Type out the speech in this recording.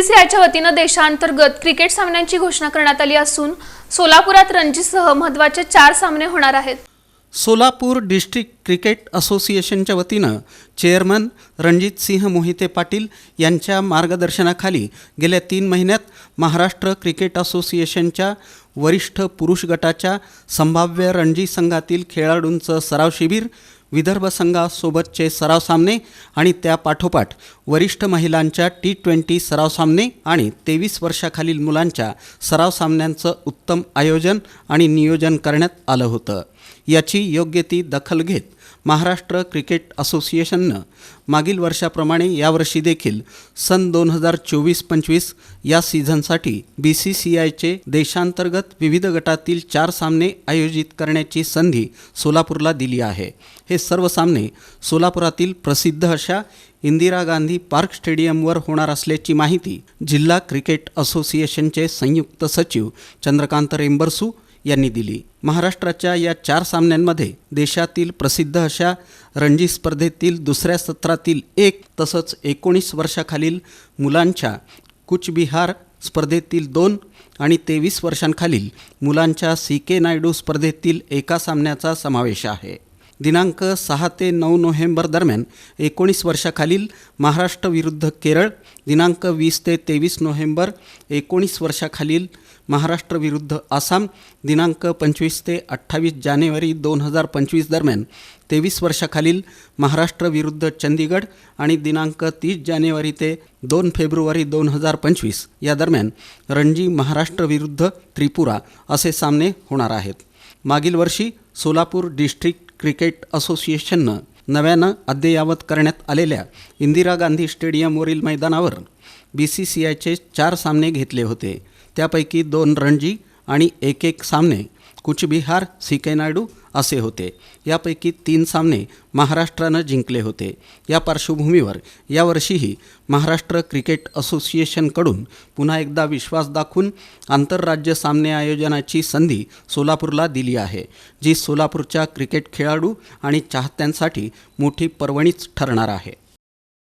बीसीसीआयच्या वतीनं देशांतर्गत क्रिकेट सामन्यांची घोषणा करण्यात आली असून सोलापुरात रणजीसह महत्त्वाचे चार सामने होणार आहेत. सोलापूर डिस्ट्रिक्ट क्रिकेट असोसिएशनच्या वतीनं चेअरमन रणजित सिंह मोहिते पाटील यांच्या मार्गदर्शनाखाली गेल्या तीन महिन्यात महाराष्ट्र क्रिकेट असोसिएशनच्या वरिष्ठ पुरुष गटाच्या संभाव्य रणजी संघातील खेळाडूंचं सराव शिबिर विदर्भ संघासोबतचे सराव सामने आणि त्या पाठोपाठ वरिष्ठ महिलांच्या टी ट्वेंटी सराव सामने आणि तेवीस वर्षाखालील मुलांच्या सराव सामन्यांचं उत्तम आयोजन आणि नियोजन करण्यात आलं होतं. याची योग्य ती दखल घेत महाराष्ट्र क्रिकेट असोसिएशननं मागील वर्षाप्रमाणे यावर्षी देखील सन दोन हजार चोवीस पंचवीस या सीझनसाठी बी सी सी आयचे देशांतर्गत विविध गटातील चार सामने आयोजित करण्याची संधी सोलापूरला दिली आहे. हे सर्व सामने सोलापुरातील प्रसिद्ध अशा इंदिरा गांधी पार्क स्टेडियमवर होणार असल्याची माहिती जिल्हा क्रिकेट असोसिएशनचे संयुक्त सचिव चंद्रकांत रेंबरसू यांनी दिली. महाराष्ट्राच्या या चार सामन्यांमध्ये देशातील प्रसिद्ध अशा रणजी स्पर्धेतील दुसऱ्या सत्रातील एक तसंच एकोणीस वर्षाखालील मुलांच्या कुचबिहार स्पर्धेतील दोन आणि तेवीस वर्षांखालील मुलांच्या सी के नायडू स्पर्धेतील एका सामन्याचा समावेश आहे. दिनांक सहा ते नऊ नोव्हेंबर दरम्यान एकोणीस वर्षाखालील महाराष्ट्र विरुद्ध केरळ दिनांक वीस ते तेवीस नोव्हेंबर एकोणीस वर्षाखालील महाराष्ट्र विरुद्ध आसाम दिनांक पंचवीस ते अठ्ठावीस जानेवारी दोन हजार पंचवीस दरम्यान तेवीस वर्षाखालील महाराष्ट्र विरुद्ध चंदीगड आणि दिनांक तीस जानेवारी ते दोन फेब्रुवारी दोन हजार पंचवीस या दरम्यान रणजी महाराष्ट्र विरुद्ध त्रिपुरा असे सामने होणार आहेत. मागील वर्षी सोलापूर डिस्ट्रिक्ट क्रिकेट असोसिएशननं नव्यानं अद्ययावत करण्यात आलेल्या इंदिरा गांधी स्टेडियमवरील मैदानावर बी सी सी आयचे चार सामने घेतले होते. त्यापैकी दोन रणजी आणि एक एक सामने कुचबिहार सी के नायडू असे होते. यापैकी तीन सामने महाराष्ट्रानं जिंकले होते. या पार्श्वभूमीवर यावर्षीही महाराष्ट्र क्रिकेट असोसिएशनकडून पुन्हा एकदा विश्वास दाखवून आंतरराज्य सामने आयोजनाची संधी सोलापूरला दिली आहे जी सोलापूरच्या क्रिकेट खेळाडू आणि चाहत्यांसाठी मोठी पर्वणीच ठरणार आहे.